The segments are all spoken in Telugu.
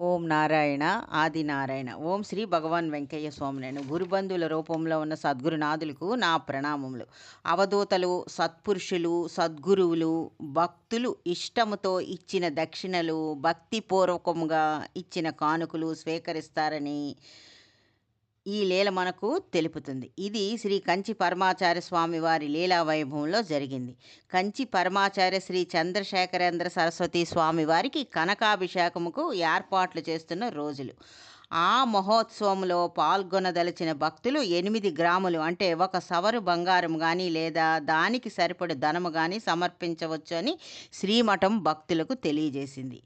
ఓం నారాయణ ఆది నారాయణ ఓం శ్రీ భగవాన్ వెంకయ్య స్వామినేను గురుబంధువుల రూపంలో ఉన్న సద్గురునాథులకు నా ప్రణామములు. అవధూతలు సత్పురుషులు సద్గురువులు భక్తులు ఇష్టముతో ఇచ్చిన దక్షిణలు భక్తిపూర్వకముగా ఇచ్చిన కానుకలు స్వీకరిస్తారని ఈ లీల మనకు తెలుపుతుంది. ఇది శ్రీ కంచి పరమాచార్య స్వామి వారి లీలా వైభవంలో జరిగింది. కంచి పరమాచార్య శ్రీ చంద్రశేఖరేంద్ర సరస్వతి స్వామి వారికి కనకాభిషేకముకు ఏర్పాట్లు చేస్తున్న రోజులు. ఆ మహోత్సవంలో పాల్గొనదలిచిన భక్తులు ఎనిమిది గ్రాములు. అంటే ఒక సవరు బంగారం కానీ లేదా దానికి సరిపడు ధనము కానీ సమర్పించవచ్చు అని శ్రీమఠం భక్తులకు తెలియజేసింది.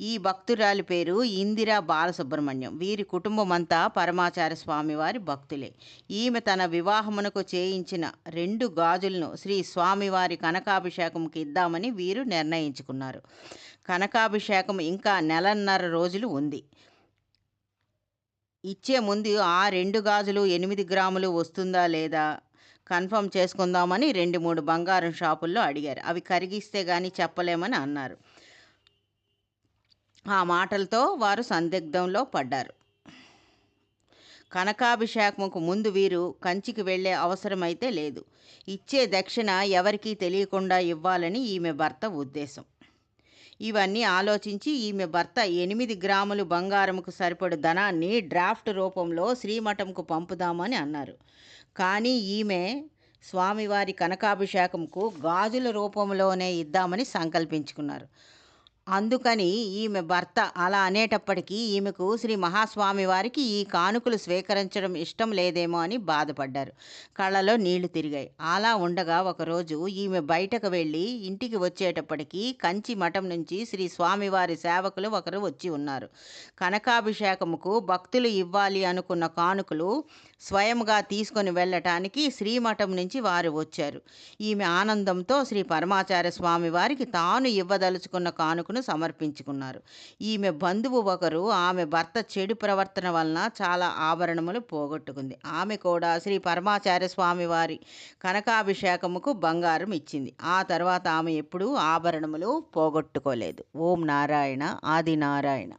ఈ భక్తురాలి పేరు ఇందిరా బాలసుబ్రహ్మణ్యం. వీరి కుటుంబం అంతా పరమాచార్య స్వామివారి భక్తులే. ఈమె తన వివాహమునకు చేయించిన రెండు గాజులను శ్రీ స్వామివారి కనకాభిషేకంకి ఇద్దామని వీరు నిర్ణయించుకున్నారు. కనకాభిషేకం ఇంకా నెలన్నర రోజులు ఉంది. ఇచ్చే ముందు ఆ రెండు గాజులు ఎనిమిది గ్రాములు వస్తుందా లేదా కన్ఫర్మ్ చేసుకుందామని రెండు మూడు బంగారం షాపుల్లో అడిగారు. అవి కరిగిస్తే కానీ చెప్పలేమని అన్నారు. ఆ మాటలతో వారు సందిగ్ధంలో పడ్డారు. కనకాభిషేకముకు ముందు వీరు కంచికి వెళ్ళే అవసరమైతే లేదు. ఇచ్చే దక్షిణ ఎవరికీ తెలియకుండా ఇవ్వాలని ఈమె భర్త ఉద్దేశం. ఇవన్నీ ఆలోచించి ఈమె భర్త ఎనిమిది గ్రాములు బంగారముకు సరిపడు ధనాన్ని డ్రాఫ్ట్ రూపంలో శ్రీమఠంకు పంపుదామని అన్నారు. కానీ ఈమె స్వామివారి కనకాభిషేకంకు గాజుల రూపంలోనే ఇద్దామని సంకల్పించుకున్నారు. అందుకని ఈమె భర్త అలా అనేటప్పటికీ ఈమెకు శ్రీ మహాస్వామి వారికి ఈ కానుకలు స్వీకరించడం ఇష్టం లేదేమో అని బాధపడ్డారు. కళ్ళలో నీళ్ళు తిరిగాయి. అలా ఉండగా ఒకరోజు ఈమె బయటకు వెళ్ళి ఇంటికి వచ్చేటప్పటికీ కంచి మఠం నుంచి శ్రీ స్వామివారి సేవకులు ఒకరు వచ్చి ఉన్నారు. కనకాభిషేకముకు భక్తులు ఇవ్వాలి అనుకున్న కానుకలు స్వయంగా తీసుకొని వెళ్ళటానికి శ్రీమఠం నుంచి వారు వచ్చారు. ఈమె ఆనందంతో శ్రీ పరమాచార్య స్వామి వారికి తాను ఇవ్వదలుచుకున్న కానుకను సమర్పించుకున్నారు. ఈమె బంధువు ఒకరు ఆమె భర్త చెడు ప్రవర్తన వలన చాలా ఆభరణములు పోగొట్టుకుంది. ఆమె కూడా శ్రీ పరమాచార్య స్వామి వారి కనకాభిషేకముకు బంగారం ఇచ్చింది. ఆ తర్వాత ఆమె ఎప్పుడూ ఆభరణములు పోగొట్టుకోలేదు. ఓం నారాయణ ఆది నారాయణ.